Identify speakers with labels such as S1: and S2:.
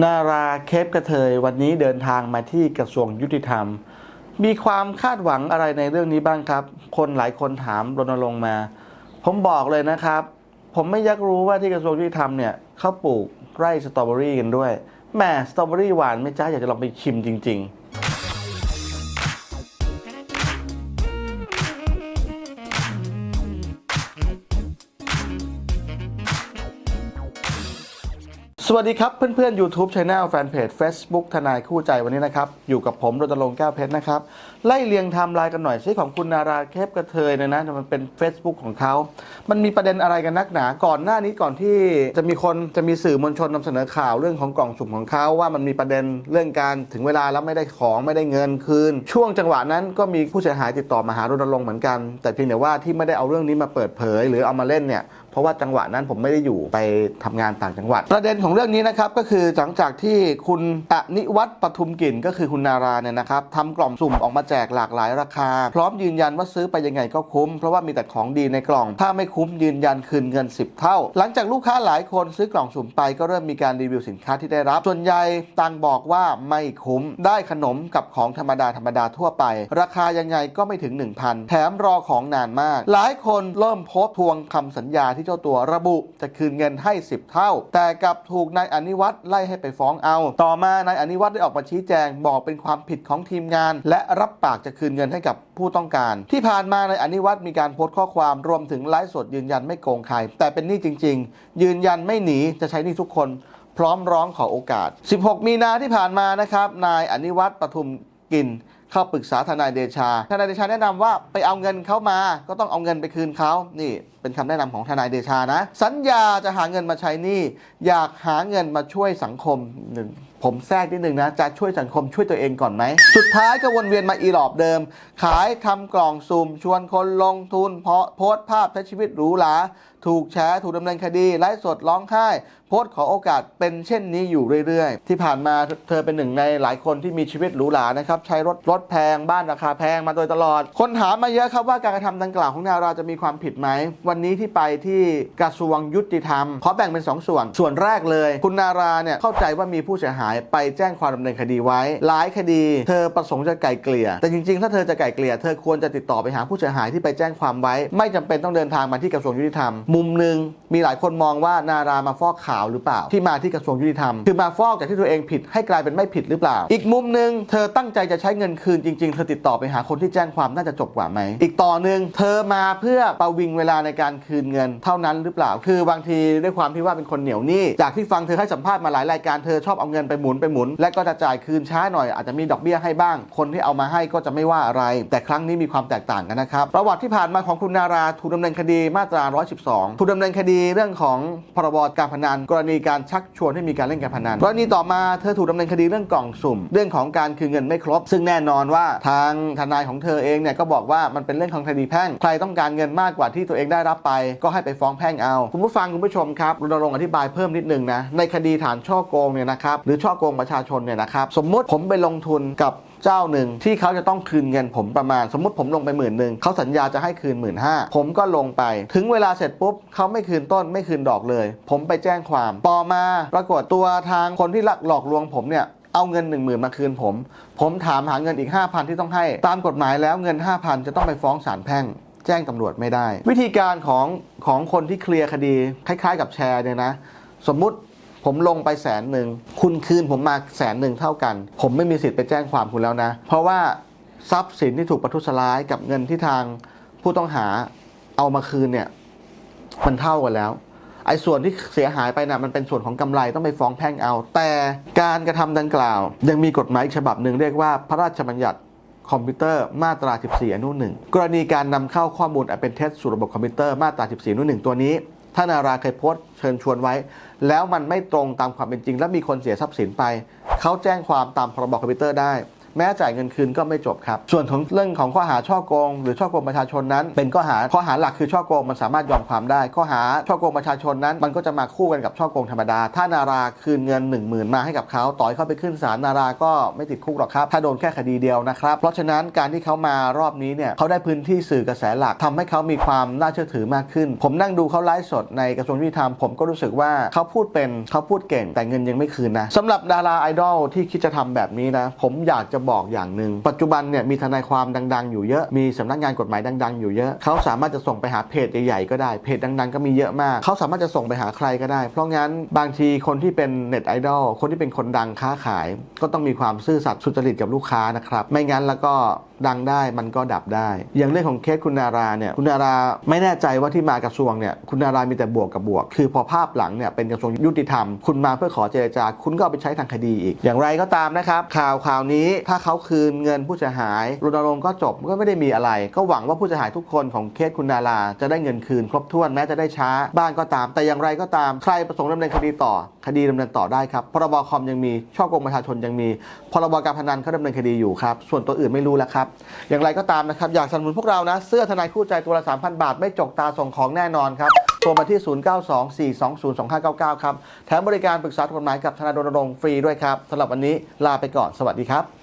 S1: นาราเคปกระเทยวันนี้เดินทางมาที่กระทรวงยุติธรรม มีความคาดหวังอะไรในเรื่องนี้บ้างครับ คนหลายคนถามรณรงค์มา ผมบอกเลยนะครับ ผมไม่ยักรู้ว่าที่กระทรวงยุติธรรมเนี่ยเขาปลูกไร่สตรอเบอรี่กันด้วยแหม่สตรอเบอรี่หวานไม่จ้าอยากจะลองไปชิมจริง ๆ สวัสดีครับเพื่อนๆ YouTube Channel แฟนเพจ Facebook ทนายคู่ใจวันนี้นะครับ อยู่กับผมรณรงค์แก้วเพชรนะครับ ไล่เรียงไทม์ไลน์กันหน่อยซิของคุณนาราเคปกระเทยเนยนะมันเป็น Facebook ของเขา มันมีประเด็นอะไรกันนักหนา ก่อนหน้านี้ก่อนที่จะมีคนจะมีสื่อมวลชนนำเสนอข่าวเรื่องของกล่องสุ่มของเขาว่ามันมีประเด็นเรื่องการถึงเวลาแล้วไม่ได้ของไม่ได้เงินคืน ช่วงจังหวะนั้นก็มีผู้เสียหายติดต่อมาหารณรงค์เหมือนกัน แต่เพียงแต่ว่าที่ไม่ได้เอาเรื่องนี้มาเปิดเผย หรือเอามาเล่นเนี่ย เพราะว่าจังหวะนั้นผมไม่ได้อยู่ไปทำงานต่างจังหวัด ประเด็นของเรื่องนี้นะครับก็คือหลังจากที่คุณอนิวัฒน์ปทุมกินก็คือคุณนาราเนี่ยนะครับทำกล่องสุ่มออกมาแจกหลากหลายราคา พร้อมยืนยันว่าซื้อไปยังไงก็คุ้ม เพราะว่ามีแต่ของดีในกล่อง ถ้าไม่คุ้มยืนยันคืนเงิน 10 เท่า หลังจากลูกค้าหลายคนซื้อกล่องสุ่มไปก็เริ่มมีการรีวิวสินค้าที่ได้รับ ส่วนใหญ่ต่างบอกว่าไม่คุ้มได้ขนมกับของธรรมดาธรรมดาทั่วไป ราคายังไงก็ไม่ถึง 1,000 แถมรอของนานมาก หลายคนเริ่มโพสต์ทวงคำสัญญาที่เจ้าตัวระบุจะคืนเงินให้ 10 เท่า แต่กลับถูกนายอนิวัตรไล่ให้ไปฟ้องเอา ต่อมานายอนิวัตรได้ออกมาชี้แจงบอกเป็นความผิดของทีมงาน และรับปากจะคืนเงินให้กับผู้ต้องการ ที่ผ่านมานายอนิวัตรมีการโพสต์ข้อความรวมถึงไลฟ์สดยืนยันไม่โกงใคร แต่เป็นหนี้จริง ๆ ยืนยันไม่หนีจะใช้หนี้ทุกคน พร้อมร้องขอโอกาส 16 มีนาที่ผ่านมานะครับนายอนิวัตรปทุมกิน เข้าปรึกษาทนายเดชา ทนายเดชาแนะนำว่าไปเอาเงินเขามา ก็ต้องเอาเงินไปคืนเขานี่เป็นคำแนะนำของทนายเดชานะ สัญญาจะหาเงินมาใช้นี่อยากหาเงินมาช่วยสังคมหนึ่ง ผมแทรกนิดนึงนะ จะช่วยสังคมช่วยตัวเองก่อนไหม สุดท้ายก็วนเวียนมาอีหลอบเดิม ขายทำกล่องซุ่มชวนคนลงทุน เพาะโพสต์ภาพใช้ชีวิตหรูหราถูกแฉถูกดำเนินคดีไลฟ์สดร้องไห้ โพสต์ขอโอกาสเป็นเช่นนี้อยู่เรื่อยๆ ที่ผ่านมาเธอเป็นหนึ่งในหลายคนที่มีชีวิตหรูหรานะครับ ใช้รถรถแพงบ้านราคาแพงมาโดยตลอด คนถามมาเยอะครับว่าการกระทำดังกล่าวของนาราจะมีความผิดไหม วันนี้ที่ไปที่กระทรวงยุติธรรมขอแบ่งเป็น 2ส่วน ส่วนแรกเลย คุณนาราเนี่ยเข้าใจว่ามีผู้เสียหายไปแจ้งความดำเนินคดีไว้ หลายคดี เธอประสงค์จะไกล่เกลี่ย แต่จริงๆ ถ้าเธอจะไกล่เกลี่ย เธอควรจะติดต่อไปหาผู้เสียหายที่ไปแจ้งความไว้ ไม่จำเป็นต้องเดินทางมาที่กระทรวงยุติธรรม มุมหนึ่งมีหลายคนมองว่านารามาฟอกข่าวหรือเปล่า ที่มาที่กระทรวงยุติธรรม คือมาฟอกจากที่ตัวเองผิดให้กลายเป็นไม่ผิดหรือเปล่า อีกมุมหนึ่งเธอตั้งใจจะใช้เงินคืนจริงๆ เธอติดต่อไปหาคนที่แจ้งความน่าจะจบกว่าไหม อีกต่อหนึ่งเธอมาเพื่อประวิงเวลาในการคืนเงินเท่านั้นหรือเปล่า คือบางทีด้วยความที่ว่าเป็นคนเหนียวหนี้จากที่ฟังเธอให้สัมภาษณ์มาหลายรายการเธอชอบเอาเงินไปหมุนไปหมุน และก็จะจ่ายคืนช้าหน่อยอาจจะมีดอกเบี้ยให้บ้าง คนที่เอามาให้ก็จะไม่ว่าอะไร แต่ครั้งนี้มีความแตกต่างกันนะครับประวัติที่ผ่านมาของคุณนาราถูกดำเนินคดีมาตรา 112 ถูกดำเนินคดีเรื่องของพรบการพนัน กรณีการชักชวนให้มีการเล่นการพนันกรณีต่อมาเธอถูกดำเนินคดีเรื่องกล่องสุ่ม เรื่องของการคืนเงินไม่ครบ ซึ่งแน่นอนว่าทางทนายของเธอเองเนี่ยก็บอกว่ามันเป็นเรื่องของคดีแพ่งใครต้องการเงินมากกว่าที่ตัวเองได้รับไป ก็ให้ไปฟ้องแพ่งเอา คุณผู้ฟังคุณผู้ชมครับรณรงค์อธิบายเพิ่มนิดนึงนะในคดีฐานช่อโกงเนี่ยนะครับหรือช่อโกงประชาชนเนี่ยนะครับสมมุติผมไปลงทุนกับเจ้าหนึ่งที่เขาจะต้องคืนเงินผมประมาณ สมมติผมลงไปหมื่นหนึ่งเขาสัญญาจะให้คืนหมื่นห้าผมก็ลงไป ถึงเวลาเสร็จปุ๊บเขาไม่คืนต้นไม่คืนดอกเลย ผมไปแจ้งความต่อมาปรากฏตัวทางคนที่หลอกลวงผมเนี่ยเอาเงิน 1 0,000 มาคืนผม ผมถามหาเงินอีก 5,000 ที่ต้องให้ ตามกฎหมายแล้วเงิน 5,000 จะต้องไปฟ้องศาลแพ่ง แจ้งตำรวจไม่ได้ วิธีการของของคนที่เคลียร์คดี คล้ายๆ กับแชร์เนี่ยนะ สมมุติ ผมลงไปแสนหนึ่งคุณคืนผมมาแสนหนึ่งเท่ากัน ผมไม่มีสิทธิ์ไปแจ้งความคุณแล้วนะ เพราะว่าทรัพย์สินที่ถูกประทุษร้ายกับเงินที่ทางผู้ต้องหาเอามาคืนเนี่ยมันเท่ากันแล้วไอ้ส่วนที่เสียหายไปนะ่ะมันเป็นส่วนของกำไรต้องไปฟ้องแพ่งเอา แต่การกระทำดังกล่าว ยังมีกฎหมายอีกฉบับหนึ่งเรียกว่าพระราชบัญญัติคอมพิวเตอร์มาตรา 14 อนุหนึ่งกรณีการนำเข้าข้อมูลอันเป็นเท็จสู่ระบบคอมพิวเตอร์มาตรา 14 อนุหนึ่งตัวนี้ ท่านาราเคยโพสต์เชิญชวนไว้ แล้วมันไม่ตรงตามความเป็นจริง และมีคนเสียทรัพย์สินไป เขาแจ้งความตามพรบคอมพิวเตอร์ได้ แม้จ่ายเงินคืนก็ไม่จบครับ ส่วนของเรื่องของข้อหาช่อโกง หรือช่อโกงประชาชนนั้น เป็นข้อหาข้อหาหลักคือช่อโกงมันสามารถยอมความได้ ข้อหาช่อโกงประชาชนนั้น มันก็จะมาคู่กันกับช่อโกงธรรมดา ถ้านาราคืนเงิน 1 0,000 มาให้กับเขาต่อยเข้าไปขึ้นศาลนาราก็ไม่ติดคุกหรอกครับ ถ้าโดนแค่คดีเดียวนะครับ เพราะฉะนั้นการที่เขามารอบนี้เนี่ยเขาได้พื้นที่สื่อกระแสหลักทำให้เขามีความน่าเชื่อถือมากขึ้น ผมนั่งดูเขาไลฟ์สดในกระทรวงยุติธรรมผมก็รู้สึกว่าเขาพูดเป็นเขาพูดเก่งแต่เงินยังไม่คืนนะสำหรับดาราไอดอลที่คิดจะทำแบบนี้นะผมอยากจะบอกอย่างหนึ่งปัจจุบันเนี่ยมีทนายความดัง ๆ อยู่เยอะมีสำนักงานกฎหมายดัง ๆ อยู่เยอะเขาสามารถจะส่งไปหาเพจใหญ่ๆก็ได้เพจดัง ๆ ก็มีเยอะมากเขาสามารถจะส่งไปหาใครก็ได้ เพราะงั้นบางทีคนที่เป็นเน็ตไอดอลคนที่เป็นคนดังค้าขาย ก็ต้องมีความซื่อสัตย์สุจริตกับลูกค้านะครับไม่งั้นแล้วก็ดังได้มันก็ดับได้ อย่างเรื่องของเคสคุณนาราเนี่ยคุณนาราไม่แน่ใจว่าที่มากระทรวงเนี่ยคุณนารามีแต่บวกกับบวก คือพอภาพหลังเนี่ยเป็นกระทรวงยุติธรรม คุณมาเพื่อขอเจรจา คุณก็ไปใช้ทางคดีอีก อย่างไรก็ตามนะครับ ข่าวข่าวนี้ถ้ถ้าเขาคืนเงินผู้เสียหายรณรงค์ก็จบก็ไม่ได้มีอะไร ก็หวังว่าผู้เสียหายทุกคนของเคสคุณนารา จะได้เงินคืนครบถ้วนแม้จะได้ช้าบ้างก็ตาม แต่อย่างไรก็ตาม ใครประสงค์ดำเนินคดีต่อ คดีดำเนินต่อได้ครับพรบคอมยังมีช่อกงประชาชนยังมีพรบการพนันเขาดำเนินคดีอยู่ครับส่วนตัวอื่นไม่รู้แล้วครับอย่างไรก็ตามนะครับอยากสนับสนุนพวกเรานะเสื้อทนายคู่ใจตัวละ3,000 บาท ไม่จกตาส่งของแน่นอนครับโทรมาที่ 0924202599 ครับ แถมบริการปรึกษากฎหมายกับทนายรณรงค์ฟรีด้วยครับสำหรับวันนี้ลาไปก่อน สวัสดีครับ